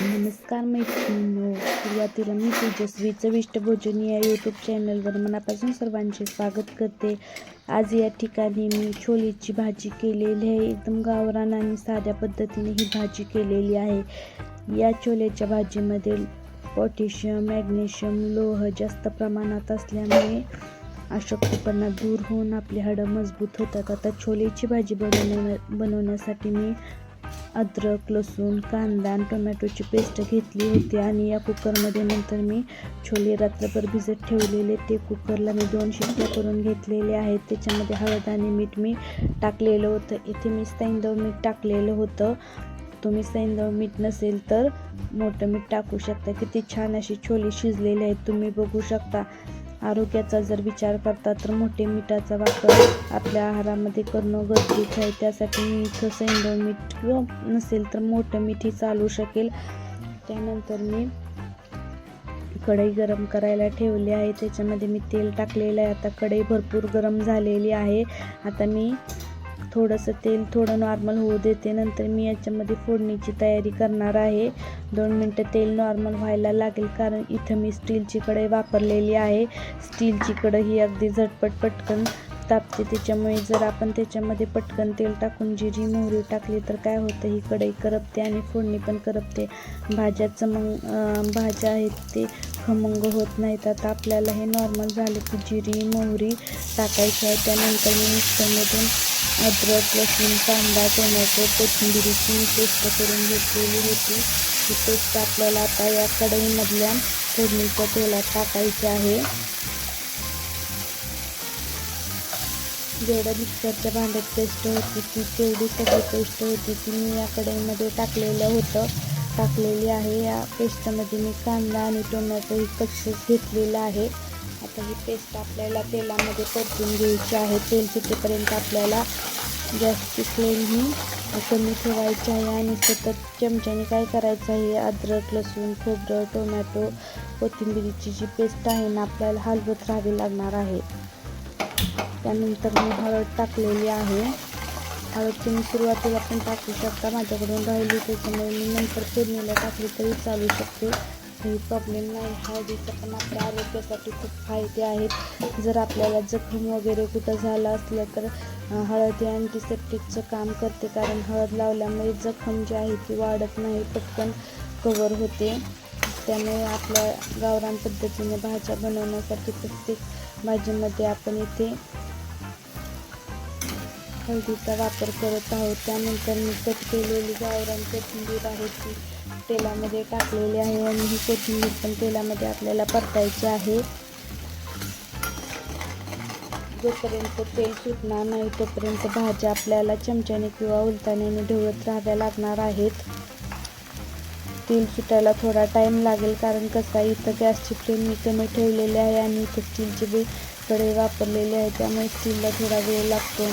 नमस्कार मैत्रिणी सुरुवातीला मी तेजस्वी चविष्ट भोजन या यूट्यूब चॅनलवर मनापासून सर्वांचे स्वागत करते. आज या ठिकाणी मी छोलेची भाजी केलेली आहे. एकदम गावरान आणि साध्या पद्धतीने ही भाजी केलेली आहे. या छोलेच्या भाजीमध्ये पोटॅशियम मॅग्नेशियम लोह जास्त प्रमाणात असल्यामुळे अशक्तपणा दूर होऊन आपली हाडं मजबूत होतात. आता छोलेची भाजी बनवण्या बनवण्यासाठी मी अद्रक लसूण कांदा आणि टोमॅटोची पेस्ट घेतली होती आणि या कुकरमध्ये नंतर मी छोले रात्रभर भिजत ठेवलेले. ते कुकरला मी दोन शिट्ट्या करून घेतलेले आहेत. त्याच्यामध्ये हळद आणि मीठ मी टाकलेलं होतं. इथे मी सैंदव मीठ टाकलेलं होतं. तुम्ही सैंदव मीठ नसेल तर मोठं मीठ टाकू शकता. किती छान अशी छोले शिजलेले आहेत. तुम्ही बघू शकता. आरोग्याचा जर विचार करता तर मोठे मिठाचा वापर आपल्या आहारामध्ये करणं गरजेचं आहे. त्यासाठी मी इथं मीठ किंवा नसेल तर मोठं मीठही चालू शकेल. त्यानंतर मी कढई गरम करायला ठेवली आहे. त्याच्यामध्ये मी तेल टाकलेलं आहे. आता कढई भरपूर गरम झालेली आहे. आता मी थोडंसं तेल थोडं नॉर्मल होऊ देते. नंतर मी याच्यामध्ये फोडणीची तयारी करणार आहे. दोन मिनटं तेल नॉर्मल व्हायला लागेल कारण इथं मी स्टीलची कढई वापरलेली आहे. स्टीलची कढई ही अगदी झटपट पटकन तापते. त्याच्यामुळे जर आपण त्याच्यामध्ये पटकन तेल टाकून जिरी मोहरी टाकली तर काय होतं? ही कढई करपते आणि फोडणी पण करपते. भाज्याचं मग भाज्या आहेत ते खमंग होत नाहीत. आता आपल्याला हे नॉर्मल झालं की जिरी मोहरी टाकायची आहे. त्यानंतर मी मिक्सरमधून अद्रक लसूण कांदा टोमॅटो कोथिंबिरीची पेस्ट करून घेतलेली होती. ही पेस्ट आपल्याला आता या कढईमधल्या फोडणीच्या तेलात टाकायची आहे. जेवढं मिक्सरच्या भांड्यात पेस्ट होती ती तेवढी सगळी पेस्ट होती ती मी या कढईमध्ये टाकलेलं होतं. टाकलेली आहे. या पेस्टमध्ये मी कांदा आणि टोमॅटो ही कच्चच घेतलेलं आहे. आता ही पेस्ट आपल्याला तेलामध्ये परतून घ्यायची आहे. तेल सुटेपर्यंत आपल्याला गॅसची फ्लेम ही कमी ठेवायची आहे. आणि सतत चमच्याने काय करायचं आहे? अद्रक लसूण खोबरं टोमॅटो कोथिंबिरीची जी पेस्ट आहे ना आपल्याला हलवत राहावी लागणार आहे. त्यानंतर मी हळद टाकलेली आहे. हळद तुम्ही सुरुवातीला पण टाकू शकता. माझ्याकडून राहिली त्याच्यामुळे मी नंतर फोडणीला टाकली तरी चालू शकते. काही प्रॉब्लेम नाही. हळदीचं पण आपल्या आरोग्यासाठी खूप फायदे आहेत. जर आपल्याला जखम वगैरे कुठं झालं असलं तर हळद हे अँटीसेप्टिकचं काम करते. कारण हळद लावल्यामुळे जखम जी आहे ती वाढत नाही पटकन कवर होते. त्यामुळे आपल्या गावरान पद्धतीने भाज्या बनवण्यासाठी प्रत्येक भाजीमध्ये आपण इथे हळदीचा वापर करत आहोत. त्यानंतर मी कट केलेली गावरान कोथिंबीर आहे ती तेलामध्ये टाकलेली आहे आणि ही कोथिंबीर पण तेलामध्ये आपल्याला परतायची आहे. जोपर्यंत तेल सुटणार नाही तोपर्यंत भाज्या आपल्याला चमच्याने किंवा उलताण्याने ढवळत राहाव्या लागणार आहेत. तेल सुटायला थोडा टाईम लागेल कारण कसा इथं गॅसची फ्लेम मी कमी ठेवलेली आहे आणि इथं स्टीलचे बी कडे वापरलेली आहे त्यामुळे स्टीलला थोडा वेळ लागतो.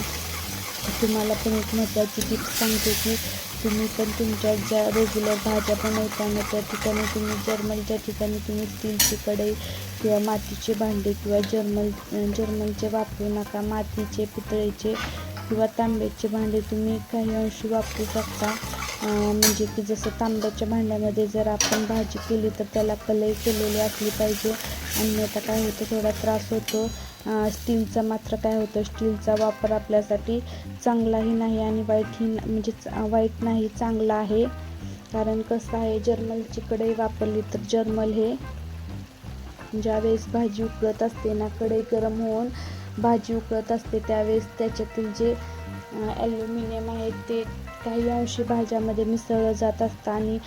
तुम्हाला पण एक महत्त्वाची टिप्स सांगते की तुम्ही पण तुमच्या ज्या रेग्युलर भाज्या बनवताना त्या ठिकाणी तुम्ही जर्मलच्या ठिकाणी तुम्ही स्टीलची कढई किंवा मातीचे भांडे किंवा जर्मल जर्मलचे वापरू नका. मातीचे पितळेचे किंवा तांब्याचे भांडे तुम्ही काही अंशी वापरू शकता. म्हणजे की जसं तांब्याच्या भांड्यामध्ये जर आपण भाजी केली तर त्याला कलई केलेली असली पाहिजे. अन्यथा काय होतं थोडा त्रास होतो. स्टीलचा मात्र काय होतं? स्टीलचा वापर आपल्यासाठी चांगलाही नाही आणि वाईटही म्हणजे वाईट नाही चांगला आहे. कारण कसं आहे जर्मलची कढई वापरली तर जर्मल हे ज्यावेळेस भाजी उकळत असते ना कढई गरम होऊन भाजी उकळत असते त्यावेळेस त्याच्यातील जे ॲल्युमिनियम आहे ते काही अंशी भाज्यामध्ये मिसळलं जात असतं आणि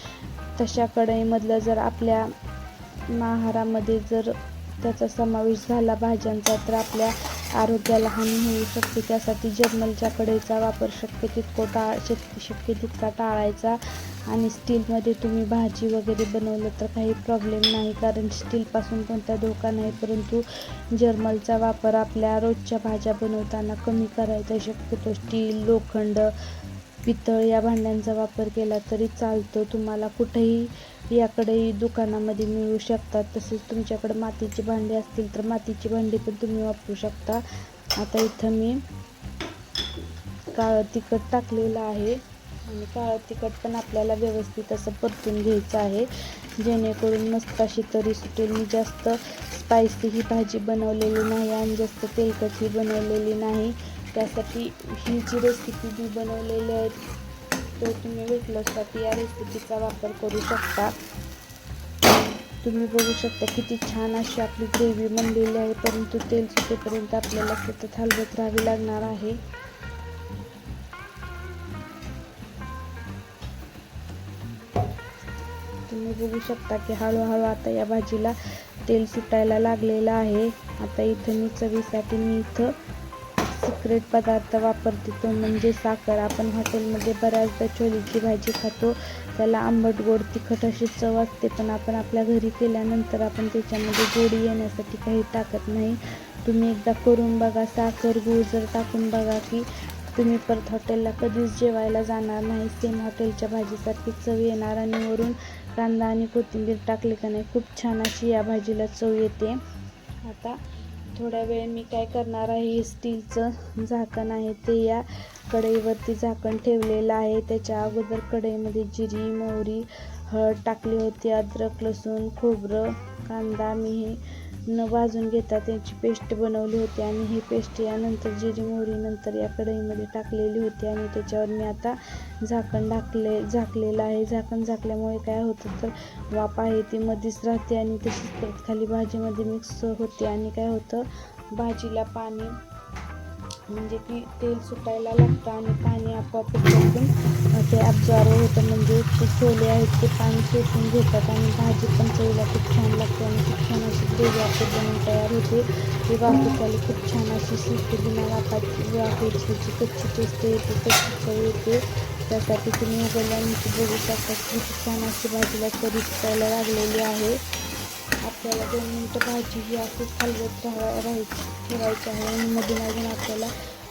तशा कढईमधलं जर आपल्या आहारामध्ये जर त्याचा समावेश झाला. भाज्यांचा तर आपल्या आरोग्याला हानी होऊ शकते. त्यासाठी जर्मलच्या कडेचा वापर शक्य तितको टाळ शक्य शक्य तितका टाळायचा. आणि स्टीलमध्ये तुम्ही भाजी वगैरे बनवलं तर काही प्रॉब्लेम नाही. कारण स्टीलपासून कोणता धोका नाही. परंतु जर्मलचा वापर आपल्या रोजच्या भाज्या बनवताना कमी करायचा शक्यतो. स्टील लोखंड पितळ या भांड्यांचा वापर केला तरी चालतो. तुम्हाला कुठेही याकडे दुकानामध्ये मिळू शकतात. तसेच तुमच्याकडे मातीची भांडी असतील तर मातीची भांडी पण तुम्ही वापरू शकता. आता इथं मी काळं तिखट टाकलेलं आहे. आणि काळं तिखट पण आपल्याला व्यवस्थित असं परतून घ्यायचं आहे. जेणेकरून मस्त अशी तरी सुटेल. मी जास्त स्पायसी ही भाजी बनवलेली नाही आणि जास्त तेलकट ही बनवलेली नाही. त्यासाठी ही जी रेसिपी मी बनवलेली आहे तो तुम्ही वेट या रेसिपीचा वापर करू शकता. तुम्ही बघू शकता किती छान अशी आपली ग्रेव्ही बनलेली आहे परंतु तेल सुटेपर्यंत आपल्याला सतत हलवत राहावी लागणार आहे. तुम्ही बघू शकता की हळूहळू आता या भाजीला तेल सुटायला लागलेलं आहे. आता इथं मी चवीसाठी मी इथं सिक्रेट पदार्थ वापरते तो म्हणजे साखर. आपण हॉटेलमध्ये बऱ्याचदा छोलीची भाजी खातो. त्याला आंबट गोड तिखट अशी चव असते पण आपण आपल्या घरी केल्यानंतर आपण त्याच्यामध्ये गोडी येण्यासाठी काही टाकत नाही. तुम्ही एकदा करून बघा साखर गूळ जर टाकून बघा की तुम्ही परत हॉटेलला कधीच जेवायला जाणार नाही. सेम हॉटेलच्या भाजीसारखी चव येणार आणि वरून कांदा आणि कोथिंबीर टाकले का नाही खूप छान अशी या भाजीला चव येते. आता थोड्या वेळ मी काय करणार आहे हे स्टीलचं झाकण आहे ते या कढईवरती झाकण ठेवलेलं आहे. त्याच्या अगोदर कढईमध्ये जिरी मोहरी हळद टाकली होती अद्रक लसूण खोबरं कांदा मी हे न भाजून घेता त्याची पेस्ट बनवली होती आणि ही पेस्ट यानंतर जिरी मोहरीनंतर या कढईमध्ये टाकलेली होती आणि त्याच्यावर मी आता झाकण ढाकले झाकलेलं आहे. झाकण झाकल्यामुळे काय होतं तर वाफ आहे ती मध्येच राहते आणि तशीच खाली भाजीमध्ये मिक्स होते आणि काय होतं? भाजीला पाणी म्हणजे की तेल सुटायला लागतं आणि पाणी आपोआपच टाकून ते ॲब्झॉर्व होतं. म्हणजे ते छोले आहेत ते पाणी शोषून घेतात आणि भाजी पण चवीला खूप छान लागते आणि खूप छान अशी ग्रेव्ही आपली बनवून तयार होते. ती वाफेखाली खूप छान अशी शिजते. बिना वाफाची वाफेची जी कच्ची टेस्ट येते कच्ची चव येते. त्यासाठी तुम्ही उघडल्यानंतर बघू शकता की छान अशी भाजीला तरी सुटायला लागलेली आहे. आपल्याला दोन मिनटं भाजी ही अशीच हलवत राहा राहायची ठेवायची आहे आणि मधून अजून आपल्याला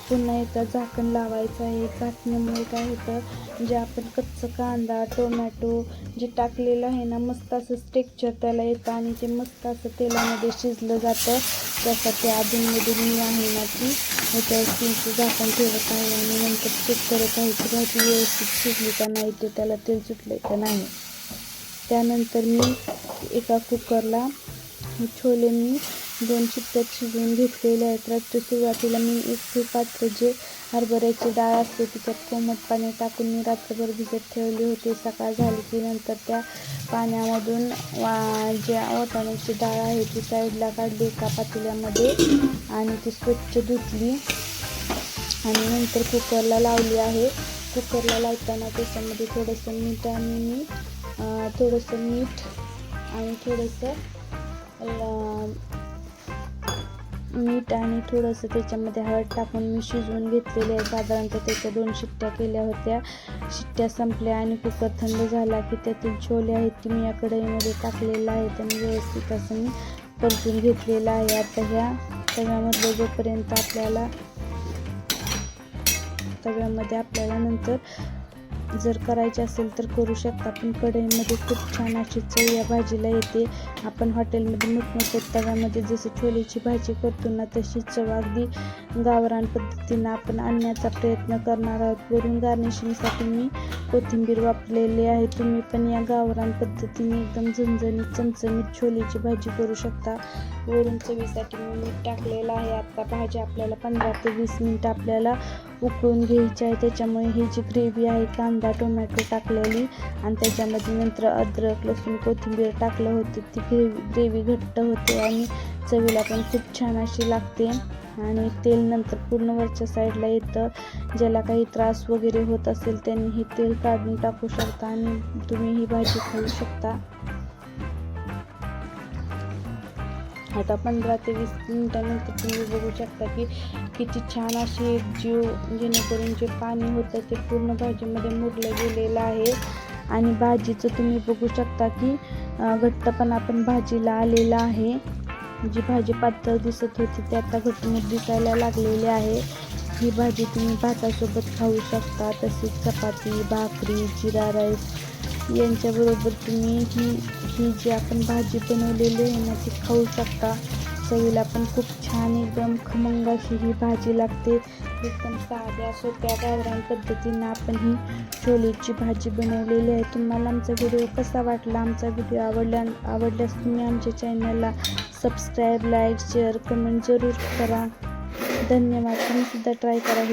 पुन्हा एकदा झाकण लावायचं आहे. झाकण्यामुळे काय होतं? जे आपण कच्चं कांदा टोमॅटो जे टाकलेलं आहे ना मस्त असं स्टेक्चर त्याला येतं आणि ते मस्त असं तेलामध्ये शिजलं जातं. त्यासाठी अधूनमधून मी आहे ना ती त्याची झाकण ठेवत आहे आणि नंतर चेक करत आहे की भाजी व्यवस्थित शिजली का नाही ते त्याला तेल सुटलं का नाही. त्यानंतर मी एका कुकरला छोले मी दोन चित्त्यात शिजवून घेतलेले आहेत. रात्री सुरुवातीला मी एक पात्र जे हरभऱ्याची डाळ असते तिच्यात कोमट पाणी टाकून मी रात्रभर भिजत ठेवली होती. सकाळ झाली की नंतर त्या पाण्यामधून वा ज्या वाटाण्याची डाळ आहे ती साईडला काढली एका पातेल्यामध्ये आणि ती स्वच्छ धुतली आणि नंतर कुकरला लावली आहे. कुकरला लावताना त्याच्यामध्ये थोडंसं मीठ आणि मी थोडंसं मीठ आणि थोडंसं मीठ आणि थोडंसं त्याच्यामध्ये हळद टाकून मी शिजवून घेतलेले आहे. साधारणतः त्याच्या दोन शिट्ट्या केल्या होत्या. शिट्ट्या संपल्या आणि कुकर थंड झाला की त्यातील छोले आहेत ते मी या कढईमध्ये टाकलेलं आहे. त्यांनी व्यवस्थित असं मी परतून घेतलेलं आहे. आता ह्या तव्यामध्ये जोपर्यंत आपल्याला तव्यामध्ये आपल्याला नंतर जर करायचे असेल तर करू शकता. पण कढईमध्ये खूप छान अशी चव या भाजीला येते. आपण हॉटेलमध्ये मोठमोठ्या तव्यामध्ये जसं छोलेची भाजी करतो ना तशी चव अगदी गावरान पद्धतीनं आपण आणण्याचा प्रयत्न करणार आहोत. वरून गार्निशिंगसाठी मी कोथिंबीर वापरलेली आहे. तुम्ही पण या गावरान पद्धतीने एकदम झणझणीत चमचमीत छोलेची भाजी करू शकता. वरून चवीसाठी मी मीठ टाकलेलं आहे. आता भाजी आपल्याला पंधरा ते वीस मिनटं आपल्याला उकळून घ्यायची आहे. त्याच्यामुळे ही जी ग्रेव्ही आहे कांदा टोमॅटो टाकलेली आणि त्याच्यामध्ये नंतर अद्रक लसूण कोथिंबीर टाकलं होतं. ती ग्रेवी ग्रेवी घट्ट होते आणि चवीला पण खूप छान अशी लागते. आणि तेल नंतर पूर्ण वरच्या साईडला येतं. ज्याला काही त्रास वगैरे होत असेल त्यांनी हे तेल काढून टाकू शकता आणि तुम्ही ही भाजी खाऊ शकता. आता पंधरा ते वीस मिनटानंतर तुम्ही बघू शकता की किती छान अशी एक जीव जेणेकरून जे पाणी होतं ते पूर्ण भाजीमध्ये मुरलं गेलेलं आहे. आणि भाजीचं तुम्ही बघू शकता की घट्टपणा पण भाजीला आलेला आहे. जी भाजी पातळ दिसत होती ते आता घटमुट दिसायला लागलेली आहे. ही भाजी तुम्ही भातासोबत खाऊ शकता तसेच चपाती भाकरी जिरा राईस यांच्याबरोबर तुम्ही ही ही जी आपण भाजी बनवलेली आहे ना ती खाऊ शकता. चवीला पण खूप छान एकदम खमंग अशी ही भाजी लागते. एकदम साध्या सोप्या गावरान पद्धतीनं आपण ही छोलेची भाजी बनवलेली आहे. तुम्हाला आमचा व्हिडिओ कसा वाटला? आमचा व्हिडिओ आवडला आवडल्यास तुम्ही आमच्या चॅनलला सबस्क्राईब लाईक शेअर कमेंट जरूर करा. धन्यवाद. तुम्हीसुद्धा ट्राय करा.